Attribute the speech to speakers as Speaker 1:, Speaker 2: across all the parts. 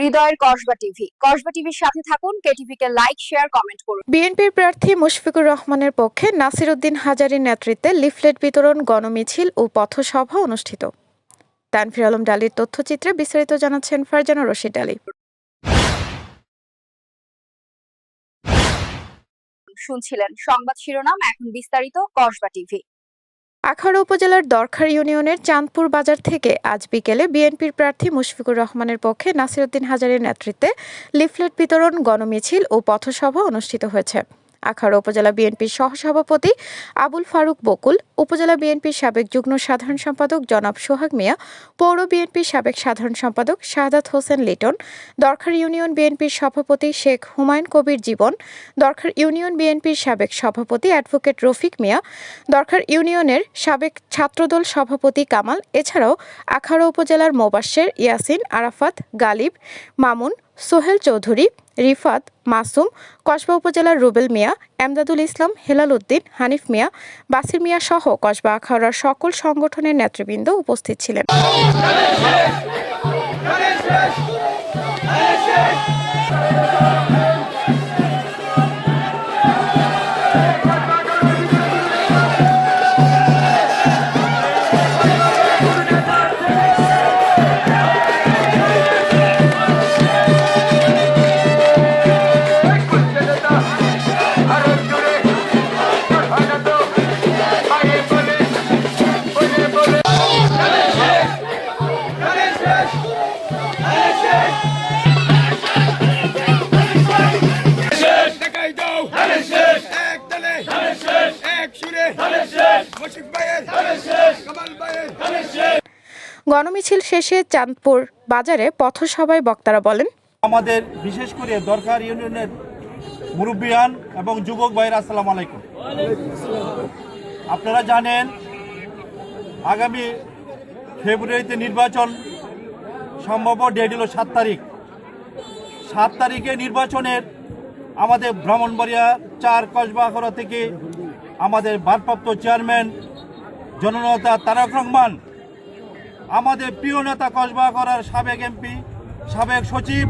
Speaker 1: হৃদয়ের কসবা টিভি। কসবা টিভির সাথে থাকুন কেটিভি কে লাইক শেয়ার কমেন্ট করুন।
Speaker 2: বিএনপির প্রার্থী মুশফিকুর রহমানের পক্ষে নাসিরুদ্দিন হাজারীর নেতৃত্বে লিফলেট বিতরণ গণমিছিল ও পথসভা অনুষ্ঠিত। তানফির আলম ডালির তথ্যচিত্রে বিস্তারিত জানাচ্ছেন ফারজানা রশিদ আলী।
Speaker 1: শুনছিলেন সংবাদ শিরোনাম এখন বিস্তারিত কসবা টিভি।
Speaker 2: আখাউড়া উপজেলার দরখার ইউনিয়নের চাঁদপুর বাজার থেকে আজ বিকেলে বিএনপির প্রার্থী মুশফিকুর রহমানের পক্ষে নাসিরুদ্দিন হাজারের নেতৃত্বে লিফলেট বিতরণ, গণমিছিল ও পথসভা অনুষ্ঠিত হয়েছে। আখাউড়া উপজেলা বিএনপির সহসভাপতি আবুল ফারুক বকুল, উপজেলা বিএনপির সাবেক যুগ্ম সাধারণ সম্পাদক জনাব সোহাগ মিয়া, পৌর বিএনপির সাবেক সাধারণ সম্পাদক শাহাদাত হোসেন লিটন, দরখার ইউনিয়ন বিএনপির সভাপতি শেখ হুমায়ুন কবির জীবন, দরখার ইউনিয়ন বিএনপির সাবেক সভাপতি অ্যাডভোকেট রফিক মিয়া দরকার ইউনিয়নের সাবেক ছাত্রদল সভাপতি কামাল, এছাড়াও আখাউড়া উপজেলার মোবাশ্বের ইয়াসিন, আরাফাত, গালিব, মামুন সোহেল চৌধুরী, রিফাত মাসুম, কসবা উপজেলার রুবেল মিয়া এমদাদুল ইসলাম, হেলাল উদ্দিন, হানিফ মিয়া, বাসির মিয়া সহ কসবা আখাউড়ার সকল সংগঠনের নেতৃবৃন্দ উপস্থিত ছিলেন। গণমিছিল শেষে চাঁদপুর বাজারে পথসভায় বক্তারা বলেন,
Speaker 3: আমাদের বিশেষ করে দরকার ইউনিয়নের মুরব্বিয়ান এবং যুবক ভাইয়ের, আসসালাম আলাইকুম। আপনারা জানেন, আগামী ফেব্রুয়ারিতে নির্বাচন সম্ভব, ডেট হলো সাত তারিখ। সাত তারিখে নির্বাচনের আমাদের ব্রাহ্মণবাড়িয়া চার কসবাখরা থেকে আমাদের ভারপ্রাপ্ত চেয়ারম্যান জননেতা তারক রহমান আমাদের প্রিয় নেতা কসবা করার সাবেক এমপি, সাবেক সচিব।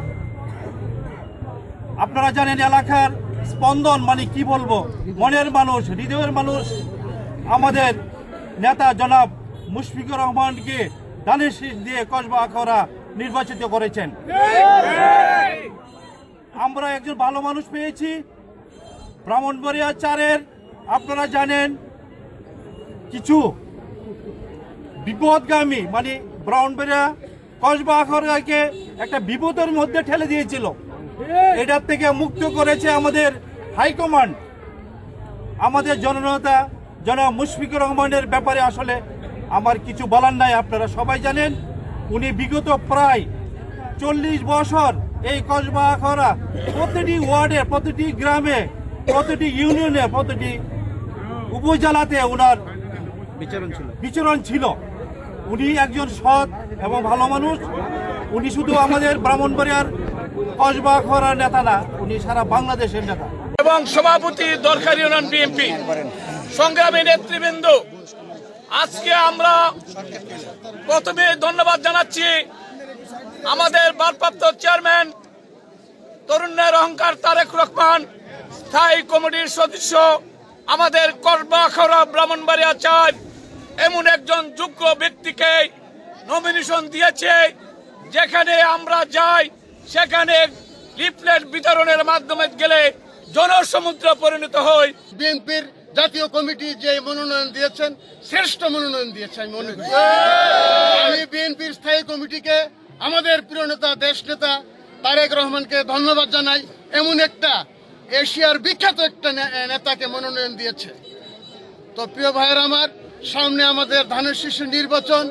Speaker 3: আপনারা জানেন এলাকার স্পন্দন মানে কি বলব? মনের মানুষ, হৃদয়ের মানুষ। আমাদের নেতা জনাব মুশফিকুর রহমানকে দানের শীষ দিয়ে কসবা আখড়া নির্বাচিত করেছেন। আমরা একজন ভালো মানুষ পেয়েছি। ব্রাহ্মণবাড়িয়া চারের, আপনারা জানেন, কিছু বিপদগামী মানে ব্রাউনবেরিয়া কসবা আখড়াকে একটা বিপদের মধ্যে ঠেলে দিয়েছিল। এটার থেকে মুক্ত করেছে আমাদের হাইকমান্ড। আমাদের জননেতা জনাব মুশফিকুর রহমানের ব্যাপারে আসলে আমার কিছু বলার নাই আপনারা সবাই জানেন। উনি বিগত প্রায় চল্লিশ বছর এই কসবা আখড়া প্রতিটি ওয়ার্ডে প্রতিটি গ্রামে প্রতিটি ইউনিয়নে প্রতিটি উপজেলাতে ওনার বিচরণ ছিল। বিচরণ ছিল। উনি একজন সৎ এবং ভালো মানুষ। উনি শুধু আমাদের ব্রাহ্মণবাড়িয়ার কসবা খরার নেতা না, উনি সারা বাংলাদেশের নেতা।
Speaker 4: এবং সভাপতি দরকার ইউনিয়ন বিএনপি সংগ্রামী নেতৃবৃন্দ, আজকে আমরা প্রথমে ধন্যবাদ জানাচ্ছি আমাদের ভারপ্রাপ্ত চেয়ারম্যান তরুণের অহংকার তারেক রহমান, স্থায়ী কমিটির সদস্য, আমাদের করবাখরা ব্রাহ্মণবাড়িয়া চাঁদ এমন একজন যোগ্য ব্যক্তিকে নমিনেশন দিয়েছে, যেখানে আমরা যাই, সেখানে লিফলেট বিতরণের মাধ্যমে গেলে জনসমুদ্র পরিণত হয়
Speaker 5: বিএনপির জাতীয় কমিটি যে মনোনয়ন দিয়েছেন, শ্রেষ্ঠ মনোনয়ন দিয়েছে, আমি মনে করি। আমি বিএনপির স্থায়ী কমিটিকে, আমাদের প্রিয় নেতা, দেশ নেতা তারেক রহমানকে ধন্যবাদ জানাই। এমন একটা এশিয়ার বিখ্যাত একটা নেতাকে মনোনয়ন দিয়েছে। তো প্রিয় ভাইয়ের আমার সামনে আমাদের ধানের শিশু নির্বাচন,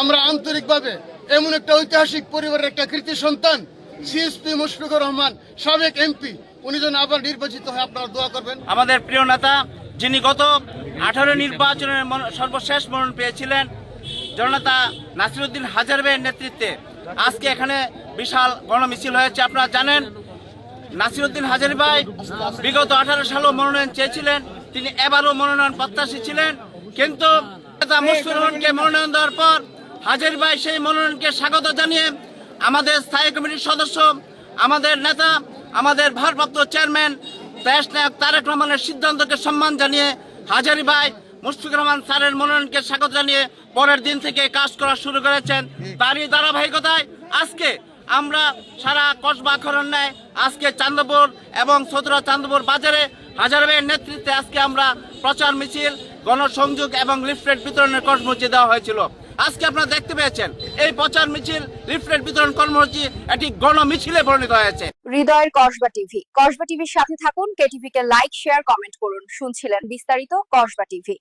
Speaker 5: আমরা আন্তরিকভাবে এমন একটা ঐতিহাসিক পরিবারের একটা কৃতি সন্তান সিএসপি মুশফিকুর রহমান, সাবেক এমপি, উনি যেন আবার নির্বাচিত হয়ে আপনারা দোয়া করবেন।
Speaker 6: আমাদের প্রিয় নেতা, যিনি গত আঠারো নির্বাচনের সর্বশেষ মনোনয়ন পেয়েছিলেন, জননেতা নাসিরুদ্দিন হাজার ভাইয়ের নেতৃত্বে। আজকে এখানে বিশাল গণমিছিল হয়েছে, আপনারা জানেন, নাসিরুদ্দিন হাজারি ভাই বিগত আঠারো সালেও মনোনয়ন চেয়েছিলেন, তিনি এবারও মনোনয়ন প্রত্যাশী ছিলেন। কিন্তু নেতা মুশফির রহমানকে মনোনয়ন দেওয়ার পর হাজারি ভাই সেই মনোনয়নকে স্বাগত জানিয়ে আমাদের স্থায়ী কমিটির সদস্য, আমাদের নেতা, আমাদের ভারপ্রাপ্ত চেয়ারম্যান, দেশ নায়ক তারেক রহমানের সিদ্ধান্তকে সম্মান জানিয়ে হাজারি ভাই মুশফিকুর রহমান স্যারের মনোনয়নকে স্বাগত জানিয়ে পরের দিন থেকে কাজ করা শুরু করেছেন। তারই ধারাবাহিকতায় আজকে আমরা সারা কসবা খরণ্যায় আজকে চান্দপুর এবং সতরা চান্দপুর বাজারে হাজার ভাইয়ের নেতৃত্বে আজকে আমরা প্রচার মিছিল গণসংযোগ এবং লিফলেট বিতরণের কর্মসূচি দেওয়া হয়েছিল। আজকে আপনারা দেখতে পেয়েছেন, এই প্রচার মিছিল, লিফলেট বিতরণ কর্মসূচি একটি গণমিছিলে পরিণত হয়েছে।
Speaker 1: হৃদয়ের কসবা টিভি। কসবা টিভির সাথে থাকুন কেটিভিকে লাইক, শেয়ার, কমেন্ট করুন। শুনছিলেন বিস্তারিত কসবা টিভি।